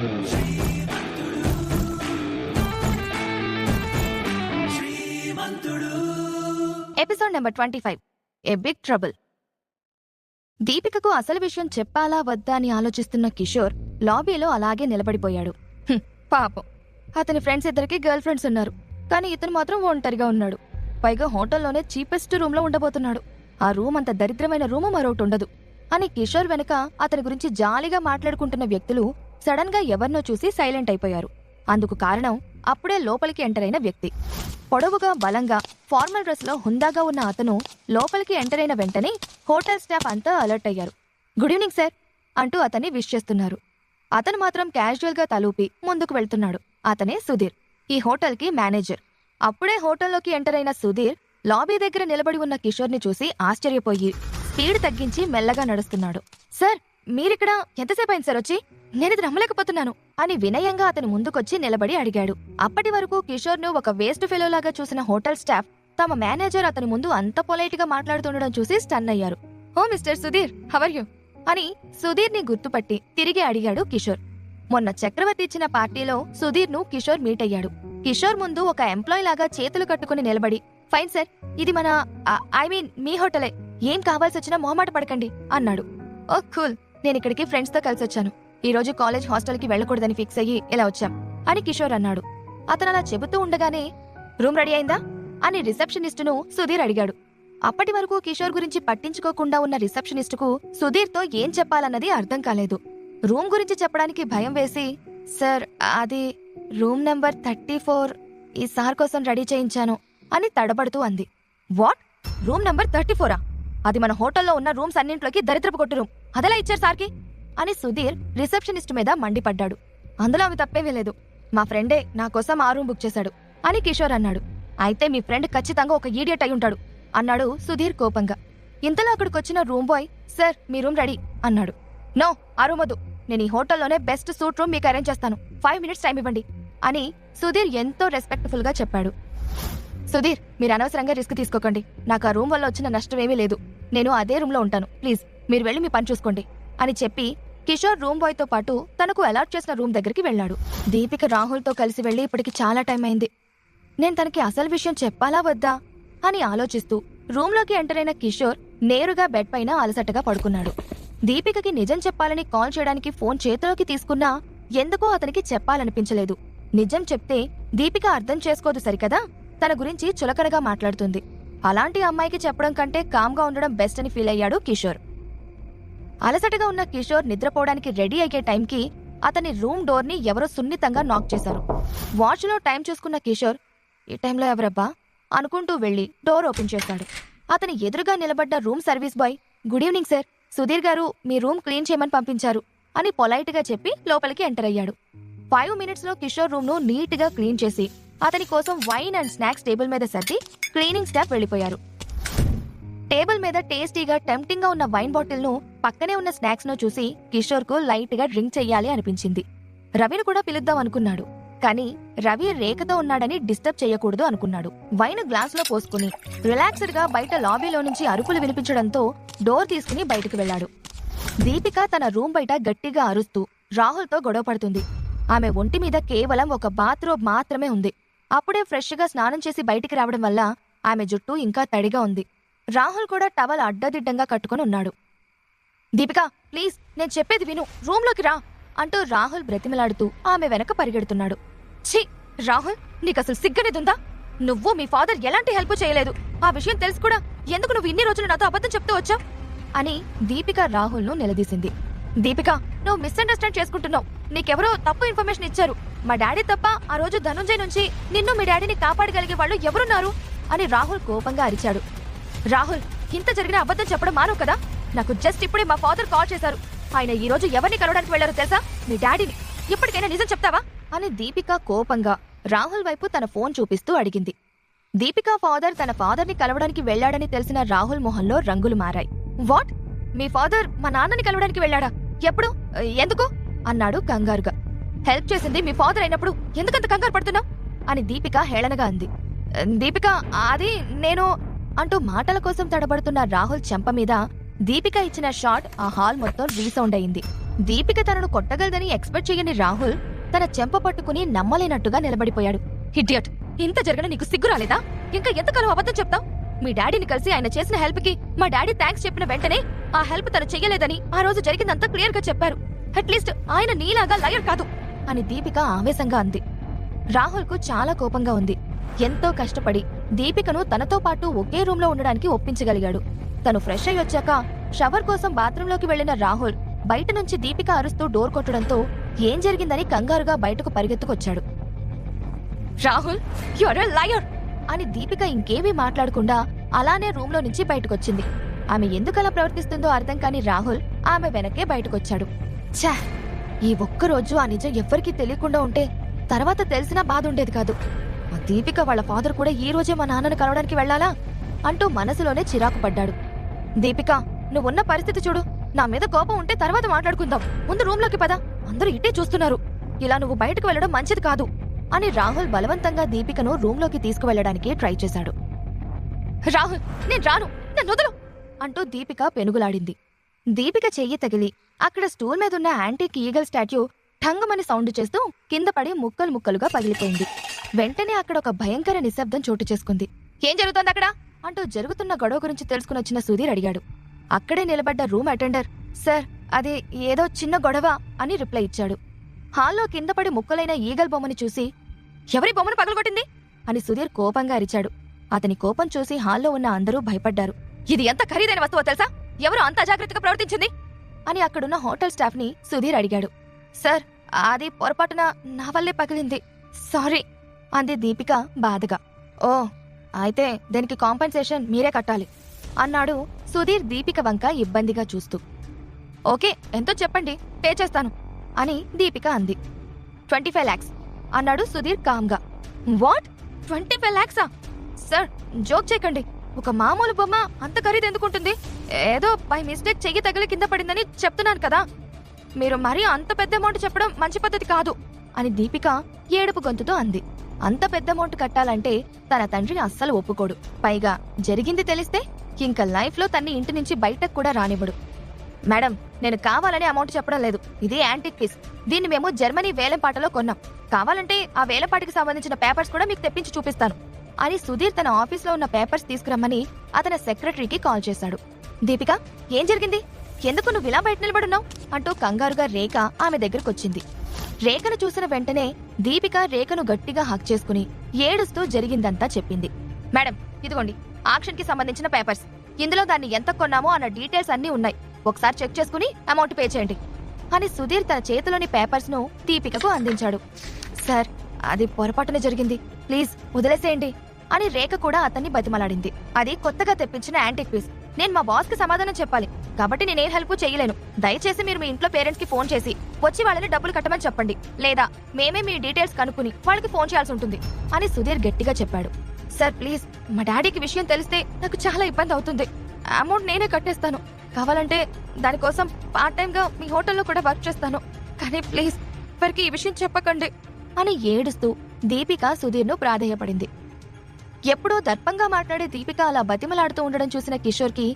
Episode number twenty five. A big trouble. దీపికకు అసలు విషయం చెప్పాలా వద్దా అని ఆలోచిస్తున్న కిషోర్ లాబీలో అలాగే నిలబడిపోయాడు. హ్మ్, పాపం. అతని ఫ్రెండ్స్ ఇద్దరికి గర్ల్ ఫ్రెండ్స్ ఉన్నారు. కానీ ఇతను మాత్రం ఒంటరిగా ఉన్నాడు. పైగా హోటల్లోనే చీపెస్ట్ రూమ్లో ఉండబోతున్నాడు. ఆ రూమ్ అంత దరిద్రమైన రూము మరొకటి ఉండదు. అని కిషోర్ వెనుక అతని గురించి జాలిగా మాట్లాడుకుంటున్న వ్యక్తులు సడన్గా ఎవరినో చూసి సైలెంట్ అయిపోయారు. అందుకు కారణం అప్పుడే లోపలికి ఎంటర్ అయిన వ్యక్తి. పొడవుగా బలంగా ఫార్మల్ డ్రెస్లో హుందాగా ఉన్న అతను లోపలికి ఎంటర్ అయిన వెంటనే హోటల్ స్టాఫ్ అంతా అలర్ట్ అయ్యారు. గుడ్ ఈవినింగ్ సార్ అంటూ అతన్ని విష్ చేస్తున్నారు. అతను మాత్రం క్యాజువల్గా తలూపి ముందుకు వెళ్తున్నాడు. అతనే సుధీర్ ఈ హోటల్కి మేనేజర్. అప్పుడే హోటల్లోకి ఎంటర్ అయిన సుధీర్ లాబీ దగ్గర నిలబడి ఉన్న కిషోర్ని చూసి ఆశ్చర్యపోయి స్పీడ్ తగ్గించి మెల్లగా నడుస్తున్నాడు. సార్ మీరిక్కడ ఎంతసేపు అయింది సార్ వచ్చి? నేనిది నమ్మలేకపోతున్నాను. అని వినయంగా అతని ముందుకొచ్చి నిలబడి అడిగాడు. అప్పటి వరకు కిషోర్ను ఒక వేస్ట్ ఫెలోలాగా చూసిన హోటల్ స్టాఫ్ తమ మేనేజర్ అతని ముందు అంత పొలైట్గా మాట్లాడుతుండడం చూసి స్టన్ అయ్యారు. ఓ mister Sudheer how are you? అని సుధీర్ని గుర్తుపట్టి తిరిగి అడిగాడు కిషోర్. మొన్న చక్రవర్తి ఇచ్చిన పార్టీలో సుధీర్ను కిషోర్ మీట్ అయ్యాడు. కిషోర్ ముందు ఒక ఎంప్లాయ్ లాగా చేతులు కట్టుకుని నిలబడి ఫైన్ సార్ ఇది మన ఐ మీన్ మీ హోటలే. ఏం కావాల్సి వచ్చినా మొహమాట పడకండి అన్నాడు. Oh cool. నేను ఇక్కడికి ఫ్రెండ్స్తో కలిసి వచ్చాను ఈ రోజు కాలేజ్ హాస్టల్కి వెళ్ళకూడదని ఫిక్స్ అయ్యి ఇలా వచ్చాం అని కిషోర్ అన్నాడు. అతను అలా చెబుతూ ఉండగానే రూమ్ రెడీ అయిందా? అని రిసెప్షనిస్టును సుధీర్ అడిగాడు. అప్పటి వరకు కిషోర్ గురించి పట్టించుకోకుండా ఉన్న రిసెప్షనిస్టుకు సుధీర్తో ఏం చెప్పాలన్నది అర్థం కాలేదు. రూమ్ గురించి చెప్పడానికి భయం వేసి సార్ అది రూమ్ నెంబర్ థర్టీ ఫోర్ ఈ సార్ కోసం రెడీ చేయించాను అని తడబడుతూ అంది. వాట్? రూమ్ నెంబర్ థర్టీ ఫోరా? అది మన హోటల్లో ఉన్న రూమ్స్ అన్నింట్లోకి దరిద్రపు కొట్టు రూమ్. అదెలా ఇచ్చారు సార్కి? అని సుధీర్ రిసెప్షనిస్ట్ మీద మండిపడ్డాడు. అందులో అవి తప్పేమీ లేదు. మా ఫ్రెండే నా కోసం ఆ రూమ్ బుక్ చేశాడు అని కిషోర్ అన్నాడు. అయితే మీ ఫ్రెండ్ ఖచ్చితంగా ఒక ఈడియట్ అయి ఉంటాడు అన్నాడు సుధీర్ కోపంగా. ఇంతలో అక్కడికొచ్చిన రూమ్ బాయ్ సార్ మీ రూమ్ రెడీ అన్నాడు. నో ఆ రూమ్ వద్దు. నేను ఈ హోటల్లోనే బెస్ట్ సూట్ రూమ్ మీకు అరేంజ్ చేస్తాను. ఫైవ్ మినిట్స్ టైం ఇవ్వండి అని సుధీర్ ఎంతో రెస్పెక్ట్ఫుల్గా చెప్పాడు. సుధీర్ మీరు అనవసరంగా రిస్క్ తీసుకోకండి. నాకు ఆ రూమ్ వల్ల వచ్చిన నష్టం ఏమీ లేదు. నేను అదే రూమ్లో ఉంటాను. ప్లీజ్. మీరు వెళ్ళి మీ పని చూసుకోండి అని చెప్పి కిషోర్ రూమ్ బాయ్తో పాటు తనకు అలాట్ చేసిన రూమ్ దగ్గరికి వెళ్ళాడు. దీపిక రాహుల్తో కలిసి వెళ్ళి ఇప్పటికి చాలా టైం అయింది. నేను తనకి అసలు విషయం చెప్పాలా వద్దా అని ఆలోచిస్తూ రూమ్లోకి ఎంటర్ అయిన కిషోర్ నేరుగా బెడ్ పైన అలసటగా పడుకున్నాడు. దీపికకి నిజం చెప్పాలని కాల్ చేయడానికి ఫోన్ చేతిలోకి తీసుకున్నా ఎందుకో అతనికి చెప్పాలనిపించలేదు. నిజం చెప్తే దీపిక అర్థం చేసుకోదు సరికదా? తన గురించి చులకనగా మాట్లాడుతుంది. అలాంటి అమ్మాయికి చెప్పడం కంటే కామ్గా ఉండడం బెస్ట్ అని ఫీల్ అయ్యాడు కిషోర్. అలసటగా ఉన్న కిషోర్ నిద్రపోవడానికి రెడీ అయ్యే టైంకి అతని రూమ్ డోర్ని ఎవరో సున్నితంగా నాక్ చేశారు. వాచ్లో టైం చూసుకున్న కిషోర్ ఈ టైంలో ఎవరబ్బా? అనుకుంటూ వెళ్ళి డోర్ ఓపెన్ చేశాడు అతని ఎదురుగా నిలబడ్డ room service boy good evening sir. Sudheer గారు మీ రూమ్ క్లీన్ చేయమని పంపించారు అని పొలైట్గా చెప్పి లోపలికి ఎంటర్ అయ్యాడు. ఫైవ్ మినిట్స్లో కిషోర్ రూమ్ను నీట్గా క్లీన్ చేసి అతని కోసం వైన్ అండ్ స్నాక్స్ టేబుల్ మీద సర్ది క్లీనింగ్ స్టాఫ్ వెళ్ళిపోయారు టేబుల్ మీద టేస్టీగా టెంప్టింగ్గా ఉన్న వైన్ బాటిల్ను పక్కనే ఉన్న స్నాక్స్ను చూసి కిషోర్కు లైట్గా డ్రింక్ చెయ్యాలి అనిపించింది. రవిని కూడా పిలుద్దాం అనుకున్నాడు. కానీ రవి రేఖతో ఉన్నాడని డిస్టర్బ్ చేయకూడదు అనుకున్నాడు. వైన్ గ్లాస్లో పోసుకుని రిలాక్స్డ్గా బయట లాబీలో నుంచి అరుపులు వినిపించడంతో డోర్ తీసుకుని బయటకు వెళ్ళాడు దీపిక తన రూమ్ బయట గట్టిగా అరుస్తూ రాహుల్తో గొడవ పడుతుంది. ఆమె ఒంటి మీద కేవలం ఒక బాత్రోబ్ మాత్రమే ఉంది. అప్పుడే ఫ్రెష్గా స్నానం చేసి బయటికి రావడం వల్ల ఆమె జుట్టు ఇంకా తడిగా ఉంది. రాహుల్ కూడా టవల్ అడ్డదిడ్డంగా కట్టుకుని ఉన్నాడు. దీపిక ప్లీజ్ నేను చెప్పేది విను. రూమ్లోకి రా అంటూ రాహుల్ బ్రతిమలాడుతూ ఆమె వెనక పరిగెడుతున్నాడు. ఛీ రాహుల్ నీకు అసలు సిగ్గనేదుందా? నువ్వు మీ ఫాదర్ ఎలాంటి హెల్ప్ చేయలేదు. ఆ విషయం తెలుసు కూడా. ఎందుకు నువ్వు ఇన్ని రోజులు నాతో అబద్ధం చెప్తూ వచ్చావు? అని దీపిక రాహుల్ను నిలదీసింది. దీపిక నువ్వు మిస్అండర్స్టాండ్ చేసుకుంటున్నావు. నీకెవరో తప్పు ఇన్ఫర్మేషన్ ఇచ్చారు. మా డాడీ తప్ప ఆ రోజు ధనుంజయ్ నుంచి నిన్ను మీ డాడీని కాపాడగలిగే వాళ్ళు ఎవరున్నారు? అని రాహుల్ కోపంగా అరిచాడు. రాహుల్ ఇంత జరిగిన అబద్ధం చెప్పడం మానవు కదా? నాకు జస్ట్ ఇప్పుడే మా ఫాదర్ కాల్ చేశారు. ఆయన ఈ రోజు ఎవరిని కలవడానికి వెళ్ళారో తెలుసా? మీ డాడీని. ఇప్పటికైనా నిజం చెప్తావా? అని దీపిక కోపంగా రాహుల్ వైపు తన ఫోన్ చూపిస్తూ అడిగింది. దీపికా ఫాదర్ తన ఫాదర్ని కలవడానికి వెళ్ళాడని తెలిసిన రాహుల్ మొహంలో రంగులు మారాయి. వాట్ మీ ఫాదర్ మా నాన్నని కలవడానికి వెళ్ళాడా? ఎప్పుడు? ఎందుకు? అన్నాడు కంగారుగా. హెల్ప్ చేసింది మీ ఫాదర్ అయినప్పుడు ఎందుకంత కంగారు పడుతున్నావు? అని దీపిక హేళనగా అంది. దీపిక అది నేను అంటూ మాటల కోసం తడబడుతున్న రాహుల్ చెంప మీద దీపిక ఇచ్చిన షాట్ ఆ హాల్ మొత్తం రీసౌండ్ అయింది. దీపిక తనను కొట్టగలదని ఎక్స్పెక్ట్ చేయని రాహుల్ తన చెంప పట్టుకుని నమ్మలేనట్టుగా నిలబడిపోయాడు. హిడియట్ ఇంత జరగడం నీకు సిగ్గు రాలేదా? ఇంకా ఎంతకాలం అబద్ధం చెప్తావు? మీ డాడీని కలిసి ఆయన చేసిన హెల్ప్కి మా డాడీ థ్యాంక్స్ చెప్పిన వెంటనే ఆ హెల్ప్ తను చెయ్యలేదని ఆ రోజు జరిగిందంతా క్లియర్గా చెప్పారు. అట్లీస్ట్ ఆయన నీలాగా లయర్ కాదు అని దీపిక ఆవేశంగా అంది. రాహుల్కు చాలా కోపంగా ఉంది. ఎంతో కష్టపడి దీపికను తనతో పాటు ఒకే రూమ్లో ఉండడానికి ఒప్పించగలిగాడు. తను ఫ్రెష్ అయి వచ్చాక షవర్ కోసం బాత్రూంలోకి వెళ్ళిన రాహుల్ బయట నుంచి దీపిక అరుస్తూ డోర్ కొట్టడంతో ఏం జరిగిందని కంగారుగా బయటకు పరిగెత్తుకొచ్చాడు. రాహుల్ యువర్ లయర్ అని దీపిక ఇంకేమీ మాట్లాడకుండా అలానే రూమ్లో నుంచి బయటకొచ్చింది. ఆమె ఎందుకలా ప్రవర్తిస్తుందో అర్థం కాని రాహుల్ ఆమె వెనకే బయటకొచ్చాడు. ఛా! ఈ ఒక్కరోజు ఆ నిజం ఎవ్వరికీ తెలియకుండా ఉంటే తర్వాత తెలిసినా బాధ ఉండేది కాదు. దీపిక వాళ్ళ ఫాదర్ కూడా ఈ రోజే మా నాన్నను కలవడానికి వెళ్ళాలా? అంటూ మనసులోనే చిరాకు పడ్డాడు. దీపిక నువ్వున్న పరిస్థితి చూడు. నా మీద కోపం ఉంటే తర్వాత మాట్లాడుకుందాం. ముందు రూమ్లోకి పద. అందరూ ఇట్టే చూస్తున్నారు. ఇలా నువ్వు బయటకు వెళ్ళడం మంచిది కాదు అని రాహుల్ బలవంతంగా దీపికను రూమ్లోకి తీసుకువెళ్ళడానికి ట్రై చేశాడు. రాహుల్ నేను రాను. నన్ను అంటూ దీపిక పెనుగులాడింది. దీపిక చెయ్యి తగిలి అక్కడ స్టూల్ మీదున్న యాంటీక్ ఈగల్ స్టాట్యూ ఠంగమని సౌండ్ చేస్తూ కింద పడి ముక్కలు ముక్కలుగా పగిలిపోయింది. వెంటనే అక్కడ ఒక భయంకర నిశ్శబ్దం చోటు చేసుకుంది. ఏం జరుగుతోంది అక్కడ? అంటూ జరుగుతున్న గొడవ గురించి తెలుసుకుని వచ్చిన సుధీర్ అడిగాడు. అక్కడే నిలబడ్డ రూమ్ అటెండర్ సార్ అది ఏదో చిన్న గొడవ అని రిప్లై ఇచ్చాడు. హాల్లో కింద పడి ముక్కలైన ఈగల్ బొమ్మని చూసి ఎవరి బొమ్మను పగలగొట్టింది? అని సుధీర్ కోపంగా అరిచాడు. అతని కోపం చూసి హాల్లో ఉన్న అందరూ భయపడ్డారు. ఇది ఎంత ఖరీదైన వస్తువో తెలుసా? ఎవరు అంత అజాగ్రత్తగా ప్రవర్తించింది? అని అక్కడున్న హోటల్ స్టాఫ్ని సుధీర్ అడిగాడు. సార్ అది పొరపాటున నా వల్లే పగిలింది. సారీ. అంది దీపిక బాధగా. ఓ అయితే దీనికి కాంపెన్సేషన్ మీరే కట్టాలి అన్నాడు సుధీర్ దీపిక వంక ఇబ్బందిగా చూస్తూ. ఓకే ఎంతో చెప్పండి పే చేస్తాను అని దీపిక అంది. ట్వంటీ ఫైవ్ ల్యాక్స్ అన్నాడు సుధీర్ కామ్గా. వాట్? ట్వంటీ ఫైవ్ ల్యాక్సా సార్ జోక్ చేయకండి ఒక మామూలు బొమ్మ అంత ఖరీదు ఎందుకుంటుంది? ఏదో బై మిస్టేక్ చెయ్యి తగిలి కింద పడిందని చెప్తున్నాను కదా. మీరు మరీ అంత పెద్ద అమౌంట్ చెప్పడం మంచి పద్ధతి కాదు. అని దీపిక ఏడుపు గొంతుతో అంది. అంత పెద్ద అమౌంట్ కట్టాలంటే తన తండ్రిని అస్సలు ఒప్పుకోడు. పైగా జరిగింది తెలిస్తే ఇంకా లైఫ్లో తన్ని ఇంటి నుంచి బయటకు కూడా రానివ్వడు. మేడం నేను కావాలని అమౌంట్ చెప్పడం లేదు. ఇది యాంటిక్ పీస్ దీన్ని మేము జర్మనీ వేలంపాటలో కొన్నాం. కావాలంటే ఆ వేలంపాటికి సంబంధించిన పేపర్స్ కూడా మీకు తెప్పించి చూపిస్తాను అని సుధీర్ తన ఆఫీస్లో ఉన్న పేపర్స్ తీసుకురమ్మని అతని సెక్రటరీకి కాల్ చేశాడు. దీపిక ఏం జరిగింది? ఎందుకు నువ్వు ఇలా బయట నిలబడున్నావు? అంటూ కంగారుగా రేఖ ఆమె దగ్గరకొచ్చింది. రేఖను చూసిన వెంటనే దీపిక రేఖను గట్టిగా హక్ చేసుకుని ఏడుస్తూ జరిగిందంతా చెప్పింది. మేడం ఇదిగోండి ఆక్షన్కి సంబంధించిన పేపర్స్. ఇందులో దాన్ని ఎంత కొన్నామో అన్న డీటెయిల్స్ అన్నీ ఉన్నాయి. ఒకసారి చెక్ చేసుకుని అమౌంట్ పే చేయండి. అని సుధీర్ తన చేతిలోని పేపర్స్ను దీపికకు అందించాడు. సార్ అది పొరపాటున జరిగింది. ప్లీజ్ వదిలేసేయండి. అని రేఖ కూడా అతన్ని బతిమలాడింది. అది కొత్తగా తెప్పించిన యాంటిక్ పీస్. నేను మా బాస్కి సమాధానం చెప్పాలి. కాబట్టి నేనే హెల్ప్ చేయలేను. దయచేసి మీరు మీ ఇంట్లో పేరెంట్స్కి ఫోన్ చేసి వచ్చి వాళ్ళని డబ్బులు కట్టమని చెప్పండి. లేదా మేమే మీ డీటెయిల్స్ కనుక్కుని వాళ్ళకి ఫోన్ చేయాల్సి ఉంటుంది అని సుధీర్ గట్టిగా చెప్పాడు. సార్ ప్లీజ్ మా డాడీకి విషయం తెలిస్తే నాకు చాలా ఇబ్బంది అవుతుంది. అమౌంట్ నేనే కట్టేస్తాను. కావాలంటే దానికోసం పార్ట్ టైం గా మీ హోటల్లో కూడా వర్క్ చేస్తాను. కానీ ప్లీజ్ ఎవరికి ఈ విషయం చెప్పకండి అని ఏడుస్తూ దీపిక సుధీర్ను ప్రాధేయపడింది. ఎప్పుడూ దర్పంగా మాట్లాడే దీపిక అలా బతిమలాడుతూ ఉండడం చూసిన కిషోర్కి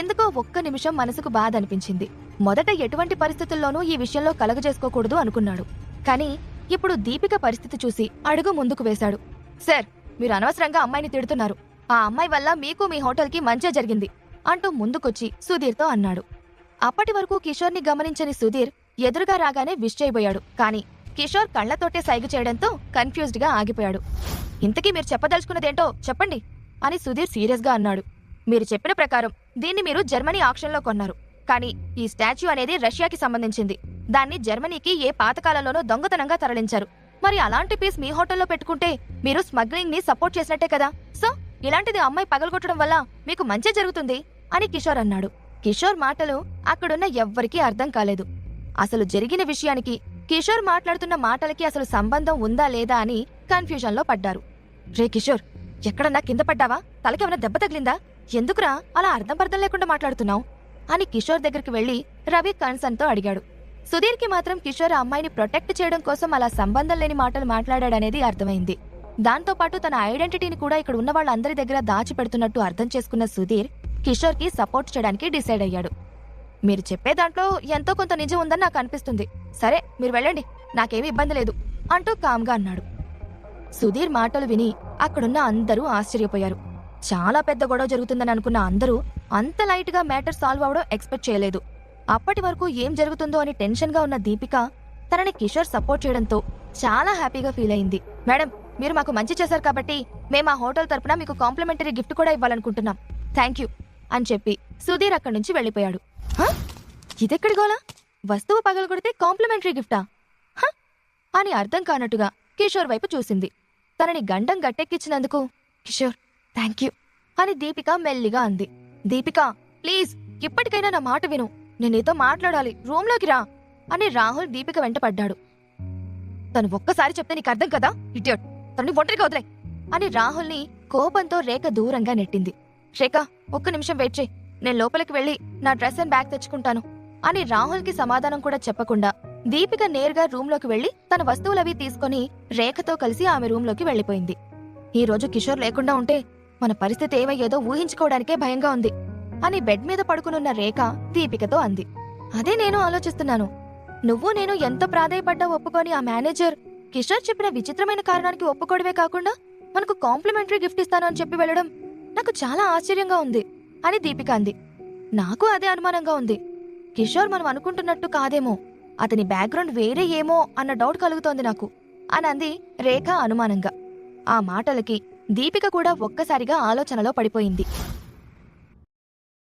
ఎందుకో ఒక్క నిమిషం మనసుకు బాధ అనిపించింది. మొదట ఎటువంటి పరిస్థితుల్లోనూ ఈ విషయంలో కలగజేసుకోకూడదు అనుకున్నాడు. కానీ ఇప్పుడు దీపిక పరిస్థితి చూసి అడుగు ముందుకు వేశాడు. సార్ మీరు అనవసరంగా అమ్మాయిని తిడుతున్నారు. ఆ అమ్మాయి వల్ల మీకు మీ హోటల్కి మంచే జరిగింది అంటూ ముందుకొచ్చి సుధీర్తో అన్నాడు. అప్పటి వరకు కిషోర్ని గమనించని సుధీర్ ఎదురుగా రాగానే విష్ చేయబోయాడు. కానీ కిషోర్ కళ్ళతోటే సైగ చేయడంతో కన్ఫ్యూజ్డ్గా ఆగిపోయాడు. ఇంతకీ మీరు చెప్పదలుచుకున్నదేంటో చెప్పండి అని సుధీర్ సీరియస్గా అన్నాడు. మీరు చెప్పిన ప్రకారం దీన్ని మీరు జర్మనీ ఆక్షన్లో కొన్నారు. కానీ ఈ స్టాచ్యూ అనేది రష్యాకి సంబంధించింది. దాన్ని జర్మనీకి ఏ పాతకాలంలోనూ దొంగతనంగా తరలించారు. మరి అలాంటి పీస్ మీ హోటల్లో పెట్టుకుంటే మీరు స్మగ్లింగ్ని సపోర్ట్ చేసినట్టే కదా? సో ఇలాంటిది అమ్మాయి పగలగొట్టడం వల్ల మీకు మంచి జరుగుతుంది? అని కిషోర్ అన్నాడు. కిషోర్ మాటలు అక్కడున్న ఎవ్వరికీ అర్థం కాలేదు. అసలు జరిగిన విషయానికి కిషోర్ మాట్లాడుతున్న మాటలకి అసలు సంబంధం ఉందా లేదా అని కన్ఫ్యూజన్లో పడ్డారు. రే కిషోర్ ఎక్కడన్నా కింద పడ్డావా? తలకేమైనా దెబ్బ తగిలిందా? ఎందుకురా అలా అర్థం పర్థం లేకుండా మాట్లాడుతున్నావు? అని కిషోర్ దగ్గరికి వెళ్ళి రవి కన్సన్తో అడిగాడు. సుధీర్కి మాత్రం కిషోర్ ఆ అమ్మాయిని ప్రొటెక్ట్ చేయడం కోసం అలా సంబంధం లేని మాటలు మాట్లాడాడనేది అర్థమైంది. దాంతో పాటు తన ఐడెంటిటీని కూడా ఇక్కడ ఉన్న వాళ్ళందరి దగ్గర దాచిపెడుతున్నట్టు అర్థం చేసుకున్న సుధీర్ కిషోర్కి సపోర్ట్ చేయడానికి డిసైడ్ అయ్యాడు. మీరు చెప్పే దాంట్లో ఎంతో కొంత నిజం ఉందని నాకు అనిపిస్తుంది. సరే మీరు వెళ్ళండి. నాకేమీ ఇబ్బంది లేదు అంటూ కామ్గా అన్నాడు. సుధీర్ మాటలు విని అక్కడున్న అందరూ ఆశ్చర్యపోయారు. చాలా పెద్ద గొడవ జరుగుతుందని అనుకున్న అందరూ అంత లైట్గా మ్యాటర్ సాల్వ్ అవడం ఎక్స్పెక్ట్ చేయలేదు. అప్పటి వరకు ఏం జరుగుతుందో అని టెన్షన్గా ఉన్న దీపిక తనని కిషోర్ సపోర్ట్ చేయడంతో చాలా హ్యాపీగా ఫీల్ అయింది. మేడం మీరు మాకు మంచి చేశారు కాబట్టి మేము ఆ హోటల్ తరపున మీకు కాంప్లిమెంటరీ గిఫ్ట్ కూడా ఇవ్వాలనుకుంటున్నాం. థ్యాంక్ యూ అని చెప్పి సుధీర్ అక్కడి నుంచి వెళ్ళిపోయాడు. "హ? ఇదెక్కడి గోలా? వస్తువు పగలగొడితే కాంప్లిమెంటరీ గిఫ్టా? హ? అని అర్థం కానట్టుగా కిషోర్ వైపు చూసింది. తనని గండం గట్టెక్కించినందుకు కిషోర్ థ్యాంక్ యూ అని దీపిక మెల్లిగా అంది. దీపిక ప్లీజ్ ఇప్పటికైనా నా మాట విను. నేను నీతో మాట్లాడాలి. రూమ్లోకి రా అని రాహుల్ దీపిక వెంట పడ్డాడు. తను ఒక్కసారి చెప్తే నీకు అర్థం కదా ఇడియట్ తనని ఒంటరిగా వదిలే అని రాహుల్ని కోపంతో రేఖ దూరంగా నెట్టింది. రేఖ ఒక్క నిమిషం వెయిట్ చేయి. నేను లోపలికి వెళ్ళి నా డ్రెస్ అండ్ బ్యాగ్ తెచ్చుకుంటాను అని రాహుల్కి సమాధానం కూడా చెప్పకుండా దీపిక నేరుగా రూంలోకి వెళ్ళి తన వస్తువులవి తీసుకొని రేఖతో కలిసి ఆమె రూంలోకి వెళ్ళిపోయింది ఈ రోజు కిషోర్ లేకుండా ఉంటే మన పరిస్థితి ఏమయ్యేదో ఊహించుకోవడానికే భయంగా ఉంది అని బెడ్ మీద పడుకునున్న రేఖ దీపికతో అంది. అదే నేను ఆలోచిస్తున్నాను. నువ్వు నేను ఎంత ప్రాధాయపడ్డా ఒప్పుకొని ఆ మేనేజర్ కిషోర్ చెప్పిన విచిత్రమైన కారణానికి ఒప్పుకోవడమే కాకుండా మనకు కాంప్లిమెంటరీ గిఫ్ట్ ఇస్తాను అని చెప్పి వెళ్ళడం నాకు చాలా ఆశ్చర్యంగా ఉంది అని దీపిక అంది. నాకు అదే అనుమానంగా ఉంది. కిషోర్ మనం అనుకుంటున్నట్టు కాదేమో. అతని బ్యాక్గ్రౌండ్ వేరే ఏమో అన్న డౌట్ కలుగుతోంది నాకు అని అంది రేఖ అనుమానంగా. ఆ మాటలకి దీపిక కూడా ఒక్కసారిగా ఆలోచనలో పడిపోయింది.